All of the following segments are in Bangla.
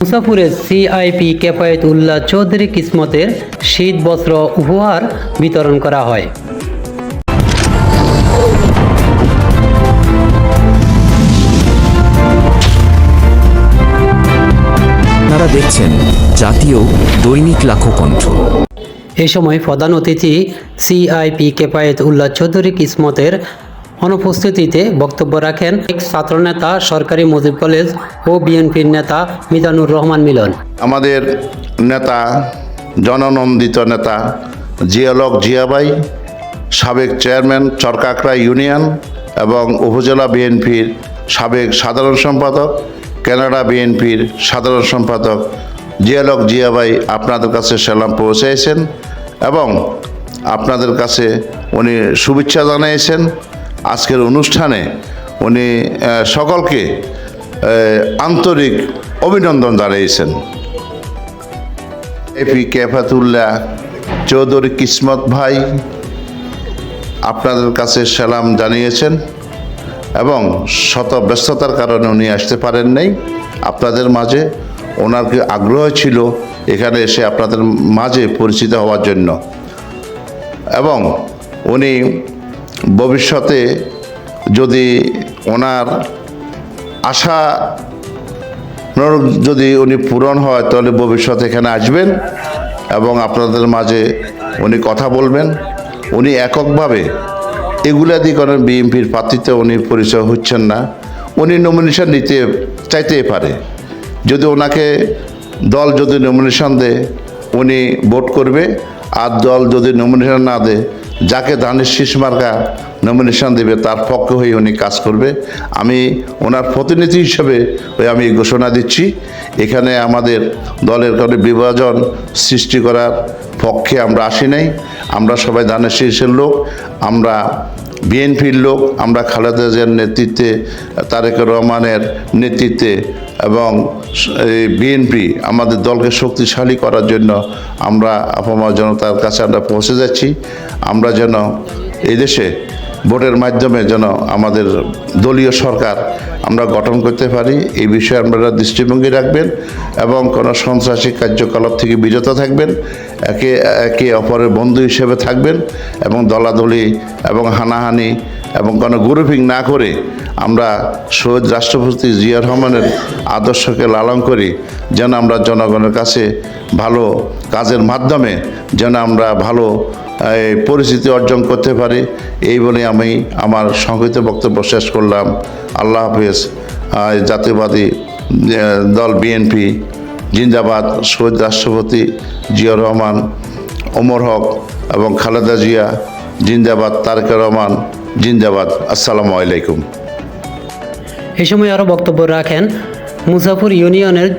মুসাফুরে সিআইপি কেফায়েত উল্লাহ চৌধুরী কিসমতের শীত বস্ত্র উপহার বিতরণ করা হয়। আপনারা দেখছেন জাতীয় দৈনিক লাখো কণ্ঠ এ সময় প্রধান অতিথি সিআইপি কেফায়েত উল্লাহ চৌধুরী কিসমতের অনুপস্থিতিতে বক্তব্য রাখেন এক ছাত্রনেতা সরকারি মজিব কলেজ ও বিএনপির নেতা মিজানুর রহমান মিলন। আমাদের নেতা, জননন্দিত নেতা জিয়ালক জিয়াবাই, সাবেক চেয়ারম্যান চরকাকড়া ইউনিয়ন এবং উপজেলা বিএনপির সাবেক সাধারণ সম্পাদক, কানাডা বিএনপির সাধারণ সম্পাদক জিয়ালক জিয়াবাই আপনাদের কাছে সালাম পৌঁছেছেন এবং আপনাদের কাছে উনি শুভেচ্ছা জানিয়েছেন আজকের অনুষ্ঠানে উনি সকলকে আন্তরিক অভিনন্দন জানিয়েছেন। এপি কেফাতুল্লাহ চৌধুরী কিসমত ভাই আপনাদের কাছে সালাম জানিয়েছেন এবং শত ব্যস্ততার কারণে উনি আসতে পারেন নাই। আপনাদের মাঝে ওনার কি আগ্রহ ছিল এখানে এসে আপনাদের মাঝে পরিচিত হওয়ার জন্য। এবং উনি ভবিষ্যতে যদি ওনার আশা যদি উনি পূরণ হয়, তাহলে ভবিষ্যতে এখানে আসবেন এবং আপনাদের মাঝে উনি কথা বলবেন। উনি এককভাবে এগুলা দিয়ে করেন বিএনপির প্রার্থীতে উনি পরিচয় হচ্ছেন না। উনি নমিনেশন নিতে চাইতেই পারে। যদি ওনাকে দল যদি নমিনেশন দেয়, উনি ভোট করবে। আর দল যদি নমিনেশন না দেয় যাকে ধানের শীষ মার্কা নমিনেশন দেবে, তার পক্ষে হয়ে উনি কাজ করবে। আমি ওনার প্রতিনিধি হিসেবে ওই আমি ঘোষণা দিচ্ছি। এখানে আমাদের দলের কারণে বিভাজন সৃষ্টি করার পক্ষে আমরা আসি নাই। আমরা সবাই ধানের শীর্ষের লোক, আমরা বিএনপির লোক, আমরা খালেদা জিয়ার নেতৃত্বে, তারেক রহমানের নেতৃত্বে এবং বিএনপি আমাদের দলকে শক্তিশালী করার জন্য আমরা আপামর জনতার কাছে আমরা পৌঁছে যাচ্ছি। আমরা যেন এদেশে দেশে ভোটের মাধ্যমে যেন আমাদের দলীয় সরকার আমরা গঠন করতে পারি, এই বিষয়ে আপনারা দৃষ্টিভঙ্গি রাখবেন এবং কোনো সন্ত্রাসী কার্যকলাপ থেকে বিরত থাকবেন, একে একে অপরের বন্ধু হিসেবে থাকবেন এবং দলাদলি এবং হানাহানি এবং কোনো গ্রুপিং না করে আমরা শহীদ রাষ্ট্রপতি জিয়া রহমানের আদর্শকে লালন করি, যেন আমরা জনগণের কাছে ভালো কাজের মাধ্যমে যেন আমরা ভালো পরিচিতি অর্জন করতে পারি। এই বলে আমি আমার সংক্ষিপ্ত বক্তব্য শেষ করলাম। আল্লাহ হাফেজ। জাতীয়বাদী দল বিএনপি, জিন্দাবাদ, শহীদ রাষ্ট্রপতি জিয়া রহমান, ওমর হক এবং খালেদা জিয়া, জিন্দাবাদ, তারেক রহমান, জিন্দাবাদ। আসসালামু আলাইকুম। এ সময় আরও বক্তব্য রাখেন মুসাফুর ইউনিয়নের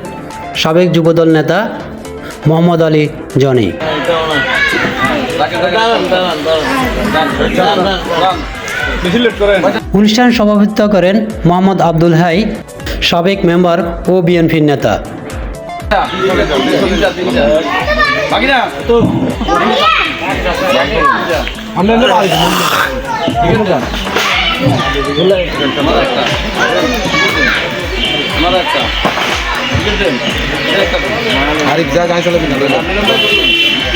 সাবেক যুবদল নেতা মোহাম্মদ আলী জনি। অনুষ্ঠান সভাপতিত্ব করেন মোহাম্মদ আব্দুল হাই সাবেক মেম্বার ও বিএনপির নেতা। আরেক জায়গায় চলে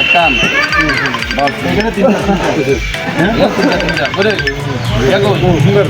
একটা এখানে সুন্দর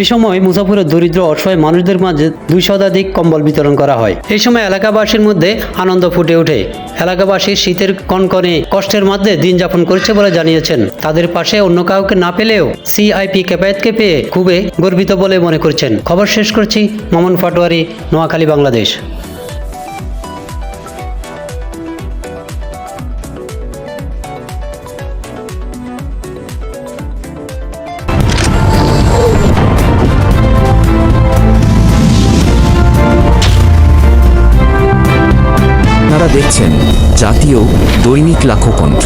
এই সময় মুজাফরের দরিদ্র অসহায় মানুষদের মাঝে দুই শতাধিক কম্বল বিতরণ করা হয়। এই সময় এলাকাবাসীর মধ্যে আনন্দ ফুটে ওঠে। এলাকাবাসী শীতের কনকনে কষ্টের মধ্যে দিন যাপন করছে বলে জানিয়েছেন। তাদের পাশে অন্য কাউকে না পেলেও সিআইপি কেপায়েতকে পেয়ে খুবই গর্বিত বলে মনে করছেন। খবর শেষ করছি, মামুন পাটোয়ারি নোয়াখালী, বাংলাদেশ। জাতীয় দৈনিক লাখো কণ্ঠ।